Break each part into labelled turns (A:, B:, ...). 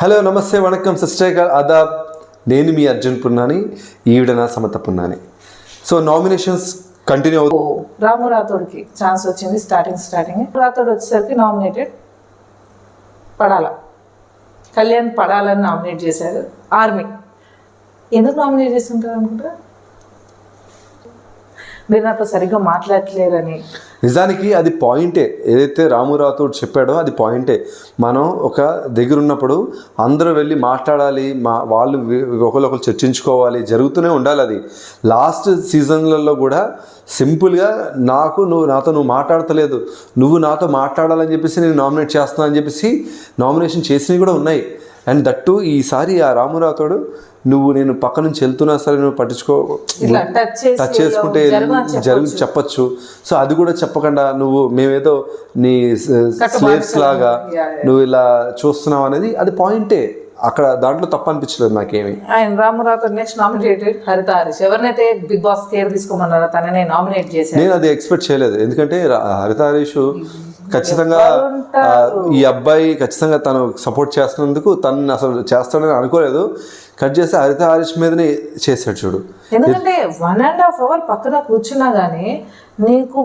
A: Hello నమస్తే vanakkam sister అదాబ్ నేను మీ అర్జున్ పున్నాని ఈవిడ నా Samatha Punnani. So nominations continue అవుతూ
B: రాము రాథోడ్కి ఛాన్స్ వచ్చింది స్టార్టింగ్ స్టార్టింగ్ రాథోడ్ వచ్చేసరికి నామినేటెడ్ పడాల. కళ్యాణ్ పడాలని నామినేట్ చేశారు. ఆర్మీ. ఎందుకు నామినేట్ చేస్తుంటారు అనుకుంటా? మీరు నాతో సరిగ్గా మాట్లాడలేరని.
A: నిజానికి అది పాయింటే ఏదైతే రాము చెప్పాడో అది పాయింటే. మనం ఒక దగ్గర ఉన్నప్పుడు అందరూ వెళ్ళి మాట్లాడాలి మా వాళ్ళు ఒకరికొకరు చర్చించుకోవాలి జరుగుతూనే ఉండాలి అది. లాస్ట్ సీజన్లలో కూడా సింపుల్గా నాకు నువ్వు నాతో నువ్వు మాట్లాడతలేదు నువ్వు నాతో మాట్లాడాలని చెప్పేసి నేను నామినేట్ చేస్తున్నా అని చెప్పేసి నామినేషన్ చేసినవి కూడా ఉన్నాయి. అండ్ దట్టు ఈసారి ఆ రామురాథోడు నువ్వు నేను పక్క నుంచి వెళ్తున్నా సరే నువ్వు పట్టించుకో
B: టచ్ చేసి
A: చేసుకుంటే జరుగు చెప్పొచ్చు. సో అది కూడా చెప్పకుండా నువ్వు మేమేదో నీ స్లేవ్స్ లాగా నువ్వు ఇలా చూస్తున్నావు అనేది అది పాయింటే అక్కడ దాంట్లో తప్పు అనిపించలేదు నాకేమి.
B: ఆయన రామరాథోడ్ నెక్స్ట్ నామినేటెడ్ హరిత హరీష్. ఎవరినైతే బిగ్ బాస్ కేర్ తీసుకోమన్నారో తననే నామినేట్ చేశారు.
A: నేను అది ఎక్స్పెక్ట్ చేయలేదు. ఎందుకంటే హరిత హరీష్ ఖచ్చితంగా ఆ, ఈ అబ్బాయి ఖచ్చితంగా తను సపోర్ట్ చేస్తున్నందుకు తను అసలు చేస్తాడని అనుకోలేదు. కట్ చేస్తే హరిత హరీష్ మీదనే చేశాడు చూడు.
B: ఎందుకంటే వన్ అండ్ హాఫ్ అవర్ పక్కన కూర్చున్నా గానీ నీకు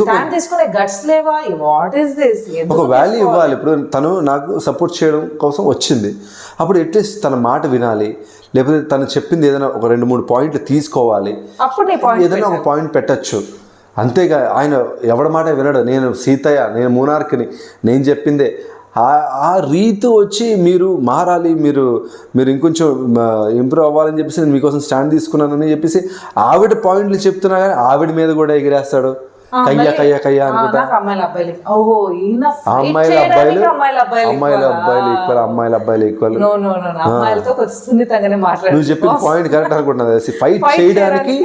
B: స్టాండ్ తీసుకునే గట్స్ లేవా? వాట్ ఈస్ దిస్
A: ఒక వాల్యూ ఇవ్వాలి. ఇప్పుడు తను నాకు సపోర్ట్ చేయడం కోసం వచ్చింది. అప్పుడు అట్లీస్ట్ తన మాట వినాలి. లేకపోతే తను చెప్పింది ఏదైనా ఒక రెండు మూడు పాయింట్లు తీసుకోవాలి.
B: అప్పుడు
A: ఏదైనా ఒక పాయింట్ పెట్టచ్చు. అంతేగా ఆయన ఎవడ మాట వినడు. నేను సీతయ్య నేను మూనార్క్ని నేను చెప్పిందే ఆ- ఆ రీతి వచ్చి మీరు మారాలి మీరు మీరు ఇంకొంచెం ఇంప్రూవ్ అవ్వాలని చెప్పేసి నేను మీకోసం స్టాండ్ తీసుకున్నానని చెప్పేసి ఆవిడ పాయింట్లు చెప్తున్నా కానీ ఆవిడ మీద కూడా ఎగిరేస్తాడు. కయ్య కయ్య కయ్య అనుకుంటా.
B: నాకు అమ్మాయిల అబ్బాయిలు ఓహో
A: అమ్మాయిల అబ్బాయిలు
B: అమ్మాయిల అబ్బాయిలు
A: ఈక్వల్ అమ్మాయిల అబ్బాయిలు ఈక్వల్
B: అమ్మాయిలతో సున్నితంగానే మాట్లాడు.
A: నువ్వు చెప్పిన పాయింట్ కరెక్ట్ అనుకుంటున్నది ఫైట్ చేయడానికి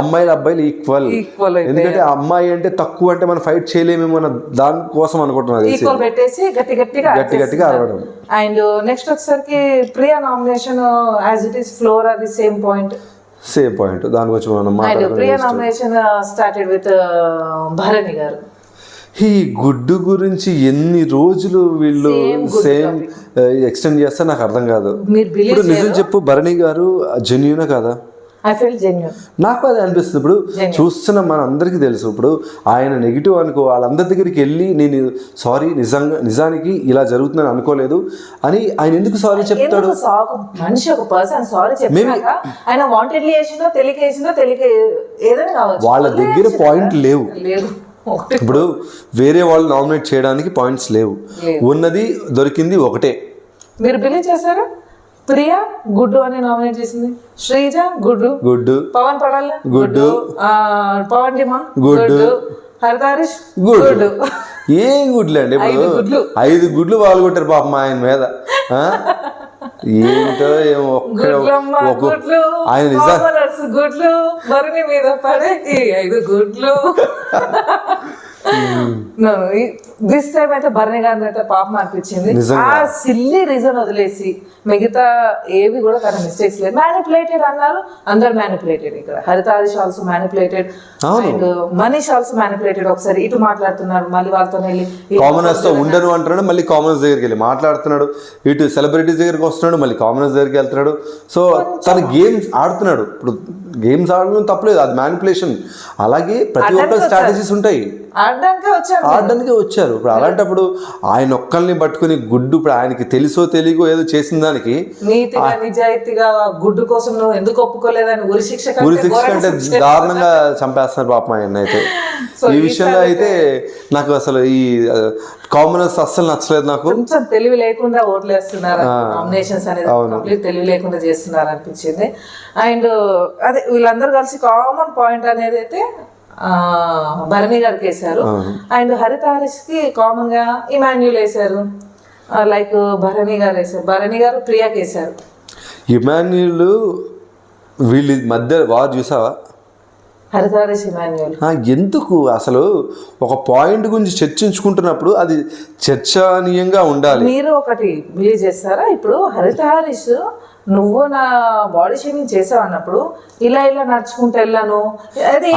B: అమ్మాయిల-
A: అబ్బాయిలు ఈక్వల్
B: ఈక్వల్
A: ఎందుకంటే అమ్మాయి అంటే తక్కువ అంటే మనం ఫైట్ చేయలేమేమో అన్న దానికోసం అనుకుంటున్నది
B: ఈక్వల్ పెట్టేసి గట్టి గట్టిగా
A: గట్టి గట్టిగా అరవడం.
B: అండ్ నెక్స్ట్ వచ్చేసరికి Priya nomination as it is floor అది సేమ్ పాయింట్
A: సేమ్ పాయింట్ దాని గురించి మనం
B: స్టార్టెడ్ విత్ భరణి గారు.
A: ఈ గుడ్డు గురించి ఎన్ని రోజులు వీళ్ళు సేమ్ ఎక్స్టెండ్ చేస్తే నాకు అర్థం కాదు. ఇప్పుడు నిజం చెప్పు భరణి గారు జెన్యునా కదా?
B: I feel genuine.
A: నాకు అది అనిపిస్తుంది. ఇప్పుడు చూస్తున్న మన అందరికీ తెలుసు. ఇప్పుడు ఆయన నెగిటివ్ అనుకో వాళ్ళందరి దగ్గరికి వెళ్ళి నేను సారీ నిజంగా నిజానికి ఇలా జరుగుతుందని అనుకోలేదు అని ఆయన ఎందుకు సారీ చెప్తాడు?
B: ఎందుకు సాకు మనిషి ఒక పర్సన్ సారీ చెప్పాక ఆయన వాంటెడ్లీ చేసిందో తెలియక చేసిందో తెలియక ఏదైనా కావచ్చు.
A: వాళ్ళ దగ్గర పాయింట్ లేవు.
B: ఒకటి
A: ఇప్పుడు వేరే వాళ్ళు నామినేట్ చేయడానికి పాయింట్స్ లేవు. ఉన్నది దొరికింది ఒకటే.
B: మీరు బిలీవ్ చేశారా? ప్రియా గుడ్డు అని నామినేట్ చేసింది. శ్రీజ గుడ్డు.
A: గుడ్డు.
B: పవన్ పడాల?
A: గుడ్డు.
B: ఆ, పవన్ డిమాన్
A: గుడ్డు.
B: హరితారిష్
A: గుడ్డు. ఏం గుడ్లు అండి ఇప్పుడు
B: గుడ్లు.
A: ఐదు గుడ్లు వాళ్ళు పాపం ఆయన మీద? ఏంటో ఏమో ఆయన
B: గుడ్లు. మీద పడే ఐదు గుడ్లు. దిస్ టైం అయితే భరణి గారిని అయితే పాపం అనిపించింది. ఆ సిల్లీ రీజన్ వదిలేసి మిగతా ఏవి కూడా తన మిస్టేక్స్ లేదు మ్యానిపులేటెడ్ అన్నారు అందరు మ్యానిపులేటెడ్ ఇక్కడ. Haritha Harish also manipulated. And Manish also manipulated ఒకసారి ఇటు మాట్లాడుతున్నారు మళ్ళీ వాళ్ళతో వెళ్ళి
A: కామనర్స్తో ఉండను అంటున్నాడు మళ్ళీ కామనర్స్ దగ్గరికి వెళ్ళి మాట్లాడుతున్నాడు. ఇటు సెలబ్రిటీస్ దగ్గరికి వస్తున్నాడు మళ్ళీ కామనర్స్ దగ్గరికి వెళ్తున్నాడు. సో తన గేమ్స్ ఆడుతున్నాడు. ఇప్పుడు గేమ్స్ ఆడడం తప్పలేదు అది మ్యానిపులేషన్ అలాగే ప్రతి ఒక్క స్ట్రాటజీస్ ఉంటాయి.
B: ఆడడానికే వచ్చారు
A: ఇప్పుడు అలాంటప్పుడు ఆయన ఒక్కల్ని పట్టుకుని గుడ్డు ఇప్పుడు ఆయనకి తెలుసో తెలియకో ఏదో చేసిన దానికి
B: నీతిగా నిజాయితీగా గుడ్డు కోసం నువ్వు ఎందుకు ఒప్పుకోలేదని ఉరి శిక్ష
A: ఉరి శిక్ష
B: శిక్ష.
A: దారుణంగా చంపేస్తున్నారు పాపం ఆయన అయితే. ఈ విషయంలో అయితే నాకు అసలు ఈ కామనర్స్ అస్సలు నచ్చలేదు నాకు.
B: కొంచెం తెలివి లేకుండా ఓట్లు వేస్తున్నారు. నామినేషన్స్ అనేది తెలివి లేకుండా చేస్తున్నారు అనిపించింది. అండ్ అదే వీళ్ళందరూ కలిసి కామన్ పాయింట్ అనేది అయితే భరణి గారికి వేశారు అండ్ హరిత హరీష్కి కామన్గా ఇమాన్యుల్ వేశారు లైక్ భరణి గారు వేశారు భరణి గారు ప్రియాకి వేశారు
A: ఇమాన్యుల్ వీళ్ళ మధ్య వారు చూసావా? ఎందుకు? అసలు ఒక పాయింట్ గురించి చర్చించుకుంటున్నప్పుడు అది చర్చనీయంగా ఉండాలి.
B: మీరు ఒకటి బిలీవ్ చేస్తారా? ఇప్పుడు హరిత హరీష్ నువ్వు నా బాడీ షేమింగ్ చేసావు అన్నప్పుడు ఇలా ఇలా నడుచుకుంటూ వెళ్ళాను. అది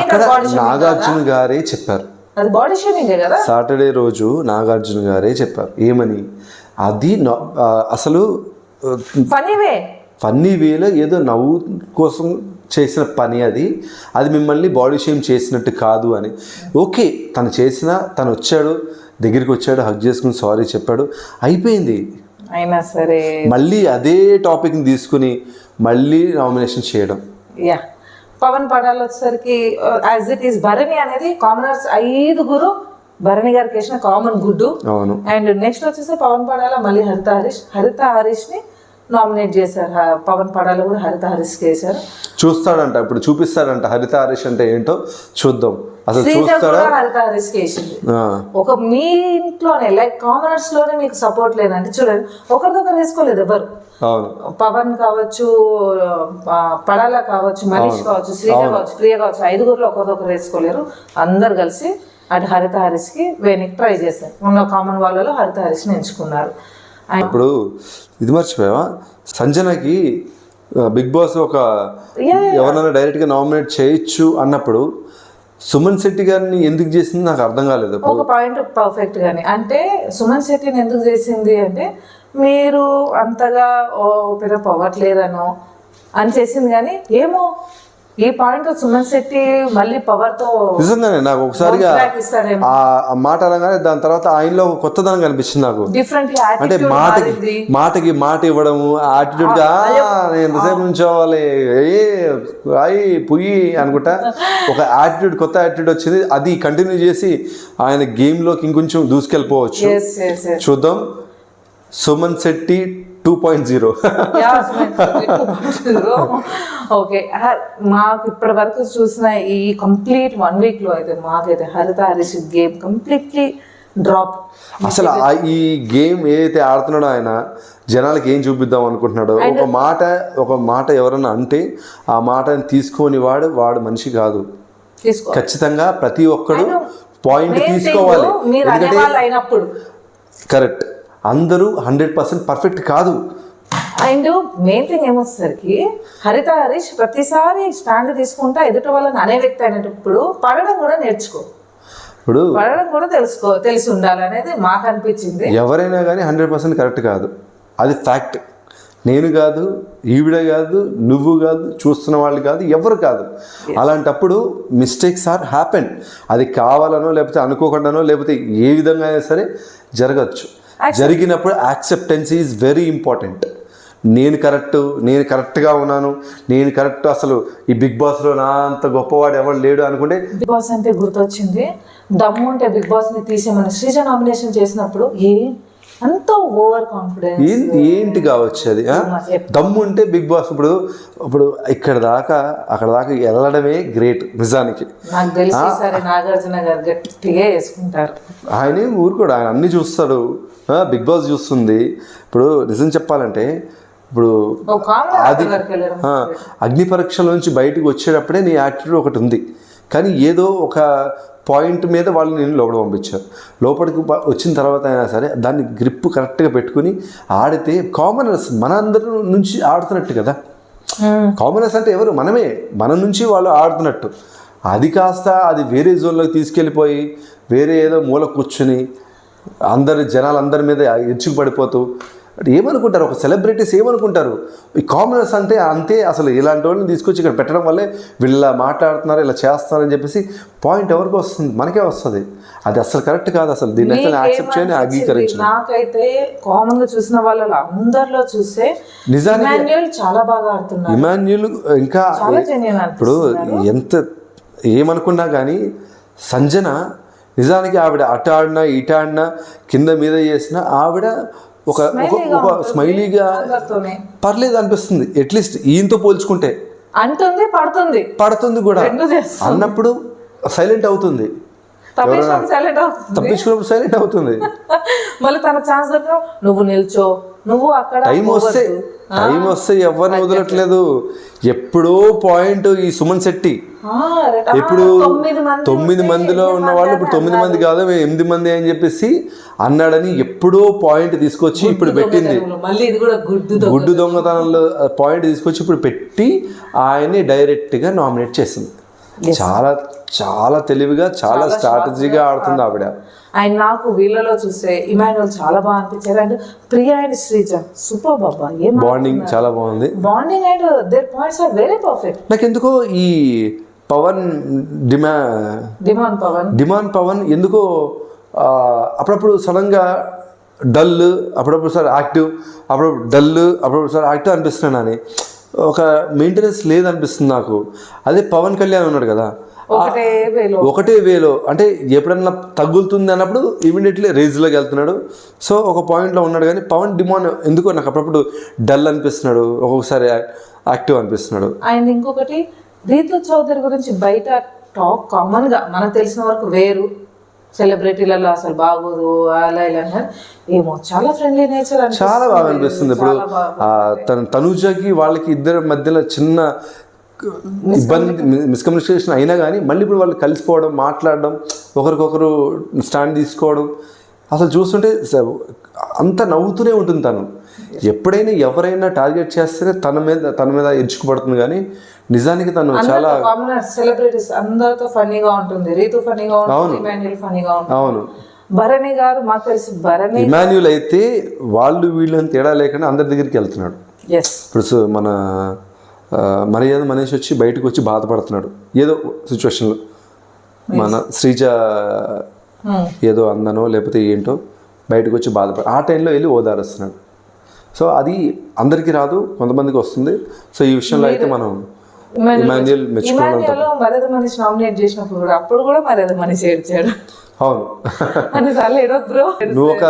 A: నాగార్జున గారే చెప్పారు.
B: అది బాడీ షేమింగే కదా?
A: సాటర్డే రోజు నాగార్జున గారే చెప్పారు. ఏమని? అది అసలు
B: ఫనీవే
A: ఫన్నీ వేలో ఏదో నవ్వు కోసం చేసిన పని అది. అది మిమ్మల్ని బాడీ షేమ్ చేసినట్టు కాదు అని. ఓకే తను చేసిన తను వచ్చాడు దగ్గరికి వచ్చాడు హక్ చేసుకుని సారీ చెప్పాడు. అయిపోయింది.
B: అయినా సరే.
A: మళ్ళీ అదే టాపిక్ని తీసుకుని మళ్ళీ నామినేషన్ చేయడం.
B: యా. పవన్ పడాల్ వచ్చేసరికి యాజ్ ఇట్ ఈస్ భరణి అనేది కామనర్స్ ఐదుగురు భరణి గారికి వేసిన కామన్ గుడ్డు.
A: అవును.
B: అండ్ నెక్స్ట్ వచ్చేసి పవన్ పడాల మళ్ళీ హరిత హరీష్. హరిత హరీష్ని నామినేట్ చేశారు పవన్ పడాల కూడా హరిత హరీష్కి వేశారు.
A: చూస్తాడంట ఇప్పుడు చూపిస్తాడంట హరిత హరీష్ అంటే ఏంటో చూద్దాం. అసలు
B: శ్రీజ కూడా వేసింది. ఒక మీ ఇంట్లోనే లైక్ కామనర్స్లోనే మీకు సపోర్ట్ లేదంటే చూడండి ఒకరిదొకరు వేసుకోలేదు ఎవరు. పవన్ కావచ్చు పడాల కావచ్చు మనీష్ కావచ్చు శ్రీజ కావచ్చు ప్రియ కావచ్చు ఐదుగురులో ఒకరిదొకరు వేసుకోలేరు. అందరు కలిసి అటు హరిత హరీష్కి వేనికి ట్రై చేశారు. ఉన్న కామన్ వాళ్ళలో హరిత హరీష్ని ఎంచుకున్నారు.
A: ఇప్పుడు ఇది మర్చిపోయావా? సంజనకి బిగ్ బాస్ ఒక ఎవరైనా డైరెక్ట్గా నామినేట్ చేయొచ్చు అన్నప్పుడు సుమన్ శెట్టి గారిని ఎందుకు చేసింది నాకు అర్థం కాలేదు.
B: ఒక పాయింట్ పర్ఫెక్ట్ గానే. అంటే సుమన్ శెట్టిని ఎందుకు చేసింది అంటే మీరు అంతగా ఓ పిరప్ పోవట్లేదనో అని చేసింది కానీ ఏమో ఈ పాయింట్ సుమన్ శెట్టి మళ్ళీ పవర్తో
A: నిజంగానే నాకు ఒకసారిగా ఆ మాట అనగానే దాని తర్వాత ఆయనలో కొత్తదనం కనిపించింది నాకు.
B: డిఫరెంట్
A: అంటే మాటకి మాటకి మాట ఇవ్వడము యాటిట్యూడ్గా "ఆ, నేను ఎంతసేపు నుంచోవాలి? ఏ అయి పుయ్యి అనుకుంటా. ఒక యాటిట్యూడ్ కొత్త యాటిట్యూడ్ వచ్చింది. అది కంటిన్యూ చేసి ఆయన గేమ్లోకి ఇంకొంచెం దూసుకెళ్ళిపోవచ్చు. చూద్దాం. Suman Shetty two point zero.
B: Okay మాకు ఇప్పటి వరకు చూసిన ఈ కంప్లీట్ వన్ వీక్లో అయితే మాకైతే Haritha Harish game completely drop.
A: అసలు ఈ గేమ్ ఏదైతే ఆడుతున్నాడో ఆయన జనాలకి ఏం చూపిద్దాం అనుకుంటున్నాడో ఒక మాట ఒక మాట ఎవరన్నా అంటే ఆ మాటని తీసుకొని వాడు వాడు మనిషి కాదు. ఖచ్చితంగా ప్రతి ఒక్కడు పాయింట్ తీసుకోవాలి. కరెక్ట్. అందరూ హండ్రెడ్ పర్సెంట్ పర్ఫెక్ట్ కాదు.
B: అండ్ మెయిన్ థింగ్ ఏమొచ్చేసరికి హరిత హరీష్ ప్రతిసారి స్టాండ్ తీసుకుంటా ఎదుటి వాళ్ళని అనే వ్యక్తి అయినప్పుడు పడడం కూడా నేర్చుకో.
A: ఇప్పుడు
B: పడడం కూడా తెలుసుకో తెలిసి ఉండాలి అనేది మాకు అనిపించింది.
A: ఎవరైనా కానీ హండ్రెడ్ పర్సెంట్ కరెక్ట్ కాదు. అది ఫ్యాక్ట్. నేను కాదు ఈవిడ కాదు నువ్వు కాదు చూస్తున్న వాళ్ళు కాదు ఎవరు కాదు. అలాంటప్పుడు మిస్టేక్స్ ఆర్ హ్యాపెన్ అది కావాలనో లేకపోతే అనుకోకుండానో లేకపోతే ఏ విధంగా అయినా సరే జరగచ్చు. జరిగినప్పుడు యాక్సెప్టెన్స్ ఈజ్ వెరీ ఇంపార్టెంట్ నేను కరెక్ట్ నేను కరెక్ట్గా ఉన్నాను. నేను కరెక్ట్ అసలు ఈ బిగ్ బాస్లో నా అంత గొప్పవాడు ఎవరు లేడు అనుకుంటే
B: బిగ్ బాస్ అంటే గుర్తొచ్చింది. దమ్ము ఉంటే బిగ్ బాస్ని తీసేమని శ్రీజ నామినేషన్ చేసినప్పుడు ఏ? అంత ఓవర్ కాన్ఫిడెన్స్
A: ఏంటి కావచ్చు అది? దమ్ము ఉంటే బిగ్ బాస్ ఇప్పుడు ఇప్పుడు ఇక్కడ దాకా అక్కడ దాకా వెళ్ళడమే గ్రేట్ నిజానికి.
B: నాకు తెలిసి నాగార్జున గారు గట్టిగా వేసుకుంటారు.
A: ఆయన ఊరుకోడు ఆయన అన్ని చూస్తాడు. బిగ్ బాస్ చూస్తుంది. ఇప్పుడు నిజం చెప్పాలంటే ఇప్పుడు ఆ, అగ్ని పరీక్షల నుంచి బయటకు వచ్చేటప్పుడే నీ యాటిట్యూడ్ ఒకటి ఉంది. కానీ ఏదో ఒక పాయింట్ మీద వాళ్ళు నేను లోపల పంపించారు. లోపలికి వచ్చిన తర్వాత అయినా సరే దాన్ని గ్రిప్ కరెక్ట్గా పెట్టుకుని ఆడితే కామనర్స్ మన అందరి నుంచి ఆడుతున్నట్టు కదా. కామనర్స్ అంటే ఎవరు? మనమే. మన నుంచి వాళ్ళు ఆడుతున్నట్టు. అది కాస్త అది వేరే జోన్లోకి తీసుకెళ్ళిపోయి వేరే ఏదో మూల కూర్చుని అందరి జనాలందరి మీద ఎచ్చుకు పడిపోతూ అంటే ఏమనుకుంటారు? ఒక సెలబ్రిటీస్ ఏమనుకుంటారు? ఈ కామనర్స్ అంటే అంతే అసలు ఇలాంటి వాళ్ళని తీసుకొచ్చి ఇక్కడ పెట్టడం వల్లే వీళ్ళు ఇలా మాట్లాడుతున్నారు ఇలా చేస్తున్నారని చెప్పేసి పాయింట్ ఎవరికి వస్తుంది? మనకే వస్తుంది. అది అసలు కరెక్ట్ కాదు అసలు. దీన్ని అయితే యాక్సెప్ట్ చేయని అంగీకరించను
B: నాకైతే కామన్గా చూసిన వాళ్ళలో అందరిలో చూస్తే
A: నిజానికి
B: ఇమాన్యుయల్ చాలా బాగా ఆడుతున్నారు.
A: ఇమాన్యుల్ ఇంకా ఇప్పుడు ఎంత ఏమనుకున్నా కానీ సంజన నిజానికి ఆవిడ అటు ఆడినా ఇటు ఆడినా కింద మీద చేసినా ఆవిడ ఒక ఒక- స్మైలీగా పర్లేదు అనిపిస్తుంది. అట్లీస్ట్ ఈయనతో పోల్చుకుంటే.
B: అంటుంది పడుతుంది.
A: పడుతుంది కూడా. అన్నప్పుడు సైలెంట్ అవుతుంది. తప్పించుకున్నప్పుడు సైలెంట్ అవుతుంది.
B: మళ్ళీ తన ఛాన్స్ దగ్గర నువ్వు నిల్చో. నువ్వు అక్కడ
A: టైం వస్తే టైం వస్తే ఎవరిని వదలట్లేదు. ఎప్పుడో పాయింట్ ఈ సుమన్ శెట్టి. ఇప్పుడు
B: తొమ్మిది మంది
A: తొమ్మిది మందిలో ఉన్న వాళ్ళు ఇప్పుడు తొమ్మిది మంది కాదు ఎనిమిది మంది అని చెప్పేసి అన్నాడని ఎప్పుడో పాయింట్ తీసుకొచ్చి ఇప్పుడు పెట్టింది.
B: తెలుగులో. మళ్ళీ ఇది కూడా గుడ్డు
A: గుడ్డు దొంగతనంలో పాయింట్ తీసుకొచ్చి ఇప్పుడు పెట్టి ఆయన్ని డైరెక్ట్గా నామినేట్ చేసింది. చాలా చాలా తెలివిగా చాలా స్ట్రాటజీగా ఆడుతుంది ఆవిడ.
B: అండ్ నాకు వీళ్ళలో చూస్తే ఇమాన్యుల్ చాలా బాగా అనిపించారు. And Priya and Sreeja super బాబా ఏం
A: బాండింగ్ చాలా బాగుంది.
B: Bonding and their points are very perfect
A: నాకు ఎందుకో ఈ పవన్ డిమా
B: డిమాండ్ పవన్.
A: డిమాండ్ పవన్ ఎందుకో అప్పుడప్పుడు సడన్గా డల్ అప్పుడప్పుడు సార్ యాక్టివ్ అప్పుడప్పుడు డల్ అప్పుడప్పుడు సార్ యాక్టివ్ అనిపిస్తున్నాను అని. ఒక మెయింటెనెన్స్ లేదనిపిస్తుంది నాకు. అదే పవన్ కళ్యాణ్ ఉన్నాడు కదా.
B: ఒకటే వేలో.
A: ఒకటే వేలో. అంటే ఎప్పుడన్నా తగ్గుతుంది అన్నప్పుడు ఇమీడియట్లీ రేజ్లోకి వెళ్తున్నాడు. సో ఒక పాయింట్లో ఉన్నాడు కానీ పవన్ డిమాండ్ ఎందుకో నాకు అప్పుడప్పుడు డల్ అనిపిస్తున్నాడు. ఒక్కొక్కసారి యాక్టివ్ అనిపిస్తున్నాడు.
B: అండ్ ఇంకొకటి రీతు చౌదరి గురించి బయట టాక్ కామన్గా మనకు తెలిసిన వరకు వేరు. సెలబ్రిటీలలో అసలు బాగోదు అలా ఇలా ఏమో చాలా ఫ్రెండ్లీ నేచర్
A: చాలా బాగా అనిపిస్తుంది. ఇప్పుడు తన తనుజకి వాళ్ళకి ఇద్దరి మధ్యలో చిన్న ఇబ్బంది మిస్కమ్యూనికేషన్ అయినా కానీ మళ్ళీ ఇప్పుడు వాళ్ళు కలిసిపోవడం మాట్లాడడం ఒకరికొకరు స్టాండ్ తీసుకోవడం అసలు చూస్తుంటే అంత నవ్వుతూనే ఉంటుంది తను. ఎప్పుడైనా ఎవరైనా టార్గెట్ చేస్తే తన మీద తన మీద ఇరుచుకుపడుతుంది కానీ నిజానికి తను చాలా
B: సెలబ్రిటీస్ అందరితో ఫన్నీగా ఉంటుంది. రీతు ఫన్నీగా ఉంటుంది ఇమాన్యుల్ ఫన్నీగా ఉంటుంది.
A: అవును.
B: భరణి గారు మాకు తెలిసి భరణి
A: ఇమాన్యుల్ అయితే వాళ్ళు వీళ్ళని తేడా లేకుండా అందరి దగ్గరికి వెళ్తున్నాడు. ఇప్పుడు మన మర్యాద మనిషి వచ్చి బయటకు వచ్చి బాధపడుతున్నాడు. ఏదో సిచ్యువేషన్లో మన శ్రీజ ఏదో అందనో లేకపోతే ఏంటో బయటకు వచ్చి బాధపడ ఆ టైంలో వెళ్ళి ఓదారుస్తున్నాడు. సో అది అందరికీ రాదు కొంతమందికి వస్తుంది. సో ఈ విషయంలో అయితే మనం
B: మర్యాద మనిషి నామినేట్ చేసినప్పుడు కూడా అప్పుడు కూడా మర్యాద మనిషి ఏడ్చాడు.
A: అవును. నువ్వు ఒక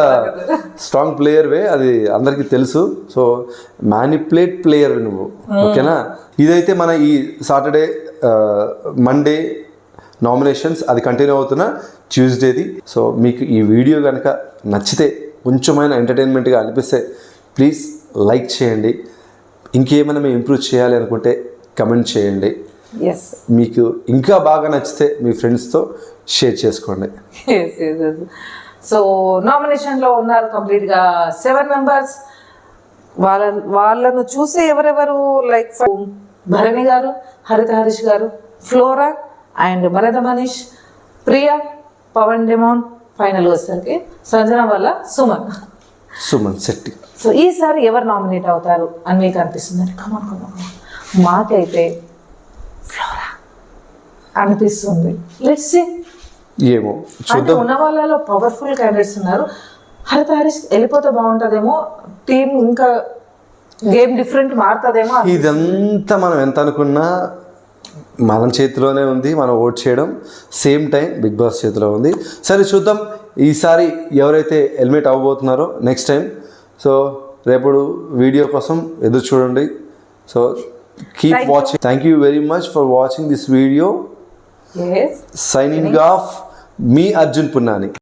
A: స్ట్రాంగ్ ప్లేయర్ వే అది అందరికీ తెలుసు. సో మ్యానిపులేట్ ప్లేయర్ నువ్వు. ఓకేనా? ఇదైతే మన ఈ సాటర్డే మండే నామినేషన్స్ అది కంటిన్యూ అవుతున్న ట్యూస్డేది. సో మీకు ఈ వీడియో కనుక నచ్చితే కొంచెమైనా ఎంటర్టైన్మెంట్గా అనిపిస్తే ప్లీజ్ లైక్ చేయండి. ఇంకేమైనా మేము ఇంప్రూవ్ చేయాలి అనుకుంటే కమెంట్ చేయండి. మీకు ఇంకా బాగా నచ్చితే మీ ఫ్రెండ్స్తో షేర్ చేసుకోండి.
B: సో నామినేషన్లో ఉన్నారు కంప్లీట్గా సెవెన్ మెంబర్స్ వాళ్ళ వాళ్ళను చూసి ఎవరెవరు? లైక్ భరణి గారు హరిత హరీష్ గారు ఫ్లోరా అండ్ మరద మనీష్ ప్రియా పవన్ డెమోన్ ఫైనల్ వచ్చేసరికి సంజన వల్ల సుమన్.
A: సుమన్ శెట్టి.
B: సో ఈసారి ఎవరు నామినేట్ అవుతారు అని మీకు అనిపిస్తుంది? కమాన్ కమాన్ మాకైతే ఫ్లోరా అనిపిస్తుంది. లెట్స్
A: ఏమో
B: అంటే ఉన్న వాళ్ళలో పవర్ఫుల్ క్యాండిడేట్స్ ఉన్నారు. హరిత హరీష్ వెళ్ళిపోతే బాగుంటుందేమో టీం ఇంకా గేమ్ డిఫరెంట్ మారుతుందేమో
A: ఇదంతా మనం ఎంత అనుకున్నా మన చేతిలోనే ఉంది మనం ఓట్ చేయడం. సేమ్ టైం బిగ్ బాస్ చేతిలో ఉంది. సరే చూద్దాం. ఈసారి ఎవరైతే హెల్మెట్ అవ్వబోతున్నారో నెక్స్ట్ టైం సో రేపటి వీడియో కోసం ఎదురు చూడండి. So keep Thank watching. You. Thank you very much for watching this video.
B: Yes.
A: Signing off. Me Arjun Punani.